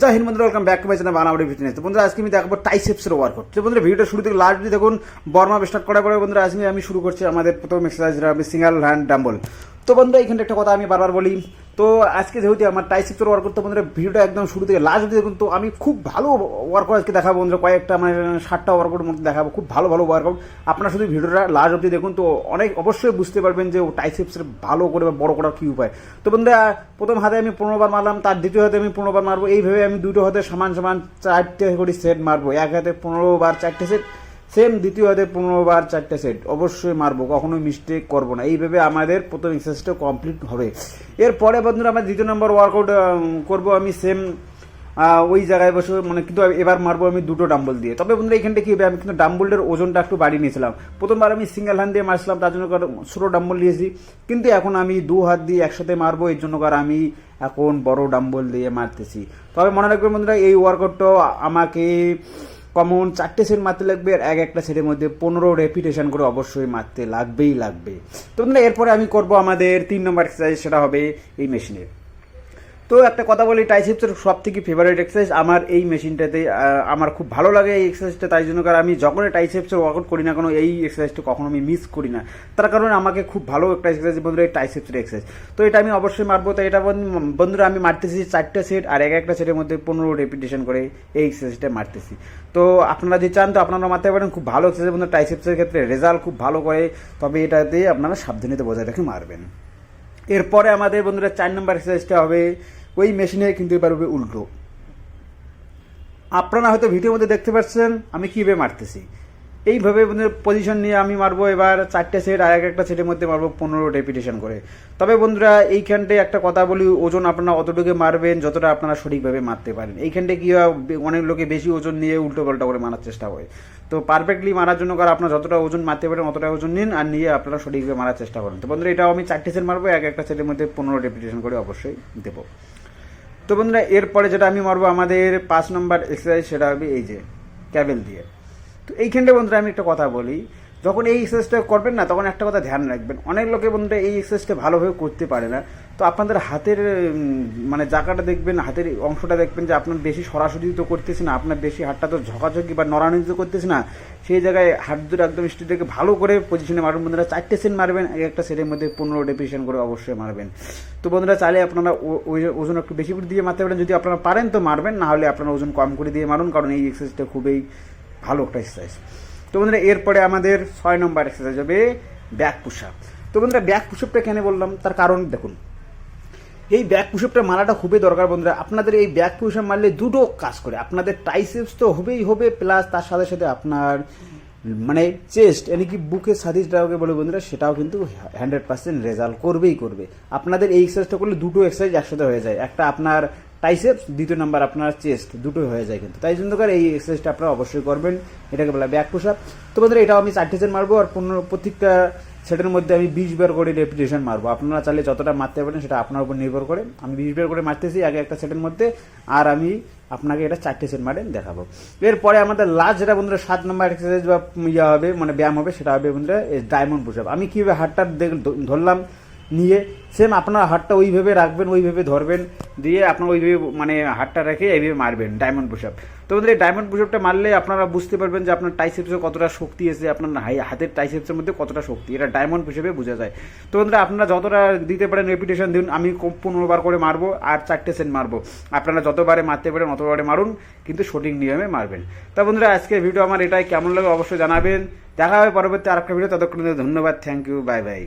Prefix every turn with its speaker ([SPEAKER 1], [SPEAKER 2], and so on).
[SPEAKER 1] জয় হিন্দু বন্ধুরা welcome back to my channel বানাবড়ি fitness তো বন্ধুরা, আজকে আমি দেখাবো টাইসেপসের ওয়ার্কআউট তো বন্ধুরা ভিডিওটা শুরু থেকে লাস্ট দিয়ে দেখুন, বর্মা স্টার্ট করার পরে বন্ধুরা আজকে আমি শুরু করছি আমাদের প্রথম এক্সারসাইজ সিঙ্গেল হ্যান্ড ডাম্বল তো বন্ধুরা এখানে একটা কথা আমি বারবার বলি। তো আজকে যেহেতু আমার টাইসেপসের ওয়ার্ক করতে, বন্ধুরা, ভিডিওটা একদম শুরু থেকে লাস্ট অব্দি দেখুন। তো আমি খুব ভালো ওয়ার্কআউট আজকে দেখাবো, বন্ধুরা। কয়েকটা মানে ষাটটা ওয়ার্কআউট মধ্যে দেখাবো। খুব ভালো ভালো ওয়ার্কআউট আপনারা শুধু ভিডিওটা লাস্ট অব্দি দেখুন, তো অনেক অবশ্যই বুঝতে পারবেন যে টাইসেপসের ভালো করে বা বড় করার কী উপায়। তো বন্ধুরা, প্রথম হাতে আমি পনেরো বার মারলাম, তার দ্বিতীয় হাতে আমি পনেরো বার মারবো। এইভাবে আমি দুটো হাতে সমান সমান চারটে করে সেট মারবো। এক হাতে পনেরো বার চারটে সেট সেম দ্বিতীয় হাতে পনেরো বার চারটে সেট অবশ্যই মারবো, কখনোই মিস্টেক করব না। এইভাবে আমাদের প্রথম এক্সারসাইজটা কমপ্লিট হবে। এরপরে বন্ধুরা, আমরা দ্বিতীয় নম্বর ওয়ার্কআউট করব আমি সেম ওই জায়গায় বসে মানে কিন্তু এবার মারবো আমি দুটো ডাম্বল দিয়ে। তবে বন্ধুরা, এখানটা কি হবে? আমি কিন্তু ডাম্বলের ওজনটা একটু বাড়িয়ে নিয়েছিলাম। প্রথমবার আমি সিঙ্গেল হ্যান্ড দিয়ে মারছিলাম, তার জন্য ছোটো ডাম্বল নিয়েছি। কিন্তু এখন আমি দু হাত দিয়ে একসাথে মারবো, এর জন্য কার আমি এখন বড় ডাম্বল দিয়ে মারতেছি। তবে মনে রাখবেন বন্ধুরা, এই ওয়ার্কআউটটা আমাকে কমন চারটে সেট মারতে লাগবে আর এক একটা সেটের মধ্যে পনেরো রেপিটেশন করে অবশ্যই মারতে লাগবেই লাগবে। তো এরপরে আমি করব আমাদের তিন নম্বর এক্সারসাইজ সেটা হবে এই মেশিনের তো একটা কথা বলি টাইসেপসের সব থেকে ফেভারিট এক্সারসাইজ আমার এই মেশিনটাতে আমার খুব ভালো লাগে এই এক্সারসাইজটা তাই জন্য কারণ আমি যখনই টাইসেপসের ওয়ার্কআউট করি না কোনো, এই এক্সারসাইজটা কখনো আমি মিস করি না। তার কারণে আমাকে খুব ভালো একটা এক্সারসাইজ বন্ধুরা এই টাইসেপসের এক্সারসাইজ তো এটা আমি অবশ্যই মারবো। তো এটা বন্ধুরা, আমি মারতেছি চারটে সেট আর এক একটা সেটের মধ্যে পনেরো রেপিটেশন করে এই এক্সারসাইজটা মারতেছি। তো আপনারা যদি চান, তো আপনারা মারতে পারেন। খুব ভালো এক্সারসাইজ বন্ধু টাইসেপসের ক্ষেত্রে রেজাল্ট খুব ভালো করে। তবে এটাতে আপনারা সাবধানতা বজায় রেখে মারবেন। এরপরে আমাদের বন্ধুরা চার নম্বর এক্সারসাইজটা হবে ওই মেশিনে কিন্তু এবার হবে উল্টো। আপনারা হয়তো ভিডিওর মধ্যে দেখতে পাচ্ছেন, আমি কীভাবে মারতেছি। এইভাবে পজিশন নিয়ে আমি মারবো, এবার চারটে সেট আর এক একটা সেটের মধ্যে মারবো পনেরো রেপিটেশন করে। তবে বন্ধুরা, এইখানটায় একটা কথা বলি, ওজন আপনারা অতটুকু মারবেন যতটা আপনারা সঠিকভাবে মারতে পারেন। এইখানটায় কি হয়, অনেক লোকে বেশি ওজন নিয়ে উল্টো পাল্টা করে মারার চেষ্টা করে। তো পারফেক্টলি মারার জন্য কারণ আপনারা যতটা ওজন মারতে পারেন, অতটা ওজন নিন আর নিয়ে আপনারা সঠিকভাবে মারার চেষ্টা করেন। তো বন্ধুরা, এটাও আমি চারটে সেট মারবো, এক একটা সেটের মধ্যে পনেরো রেপিটেশন করে অবশ্যই দেবো। তো বন্ধুরা, এরপরে যেটা আমি মারবো আমাদের পাঁচ নম্বর এক্সারসাইজ সেটা হবে এই যে ক্যাবেল দিয়ে। তো এইখানটা বন্ধুরা আমি একটা কথা বলি যখন এই এক্সারসাইজটা করবেন না, তখন একটা কথা ধ্যান রাখবেন। অনেক লোকে বন্ধুরা এই এক্সারসাইজটা ভালোভাবে করতে পারে না। তো আপনাদের হাতের মানে জায়গাটা দেখবেন, হাতের অংশটা দেখবেন যে আপনার বেশি সরাসরি তো করতেছে না, আপনার বেশি হাতটা তো ঝকাঝকি বা নড়ানি তো করতেছে না। সেই জায়গায় হাত দুটো একদম স্টিটাকে ভালো করে পজিশনে মারবেন বন্ধুরা, চারটে সেট মারবেন, এক একটা সেটের মধ্যে পনেরো ডেপিশন করে অবশ্যই মারবেন। তো বন্ধুরা, চাইলে আপনারা ওজন একটু বেশি করে দিয়ে মারতে পারেন। যদি আপনারা পারেন তো মারবেন, না হলে আপনারা ওজন কম করে দিয়ে মারুন, কারণ এই এক্সারসাইজটা খুবই ভালো একটা এক্সারসাইজ তো বন্ধুরা, এরপরে আমাদের ছয় নম্বর এক্সারসাইজ হবে ব্যাক পুশ আপ তো বন্ধুরা ব্যাক পুশ আপটা কেন বললাম? তার কারণ দেখুন। এই ব্যাক পুশআপটা মারাটা খুবই দরকার বন্ধুরা। আপনাদের এই ব্যাক পুশআপ মারলে দুটো কাজ করে। আপনাদের টাইসেপস তো হবেই হবে প্লাস তার সাথে সাথে আপনার মানে চেস্ট এনে কি বুকের সাদিসটাকে বলে বন্ধুরা, সেটাও কিন্তু হান্ড্রেড পার্সেন্ট রেজাল্ট করবেই করবে। আপনাদের এই এক্সারসাইজটা করলে দুটো এক্সারসাইজ একসাথে হয়ে যায়। একটা আপনার টাইসেপস, দ্বিতীয় নাম্বার আপনার চেস্ট, দুটোই হয়ে যায় কিন্তু। তাই জন্য করে এই এক্সারসাইজটা আপনারা অবশ্যই করবেন। এটাকে বলা ব্যাক পুশ আপ তো বন্ধুরা, এটাও আমি চারটে সেট মারবো, আর পনেরো, প্রত্যেকটা সেটের মধ্যে আমি বিশ বার করে রেপিটেশন মারবো। আপনারা চাইলে যতটা মারতে পারেন, সেটা আপনার উপর নির্ভর করে। আমি বিশ বার করে মারতেছি আগে একটা সেটের মধ্যে, আর আমি আপনাকে এটা চারটে সেট মারে দেখাবো। এরপরে আমাদের লাস্ট যেটা বন্ধুরা, সাত নম্বর এক্সারসাইজ বা ইয়া হবে মানে ব্যায়াম হবে, সেটা হবে বন্ধুরা ডায়মন্ড পুশ আমি কীভাবে দেখ ধরলাম নিয়ে সেম আপনার হাতটা ওইভাবে রাখবেন, ওইভাবে ধরবেন, দিয়ে আপনার ওইভাবে মানে হাতটা রেখে এইভাবে মারবেন ডায়মন্ড পুশ তো বন্ধুরা, এই ডায়মন্ড পুশ মারলে আপনারা বুঝতে পারবেন যে আপনার টাইসেপসে কতটা শক্তি এসে আপনার হাতের টাইসেপসের মধ্যে কতটা শক্তি, এটা ডায়মন্ড পুষেপে বোঝা যায়। তো বন্ধুরা, আপনারা যতটা দিতে পারেন রেপিটেশন দিন, আমি কম পনেরো বার করে মারবো আর চারটে সেন্ট মারবো। আপনারা যতবারে মারতে পারেন অতবারে মারুন, কিন্তু সঠিক নিয়মে মারবেন। তা বন্ধুরা আজকে ভিডিও আমার এটাই। কেমন লাগে অবশ্যই জানাবেন। দেখা হবে পরবর্তী আরেকটা ভিডিও ততক্ষণ ধন্যবাদ। Thank you bye bye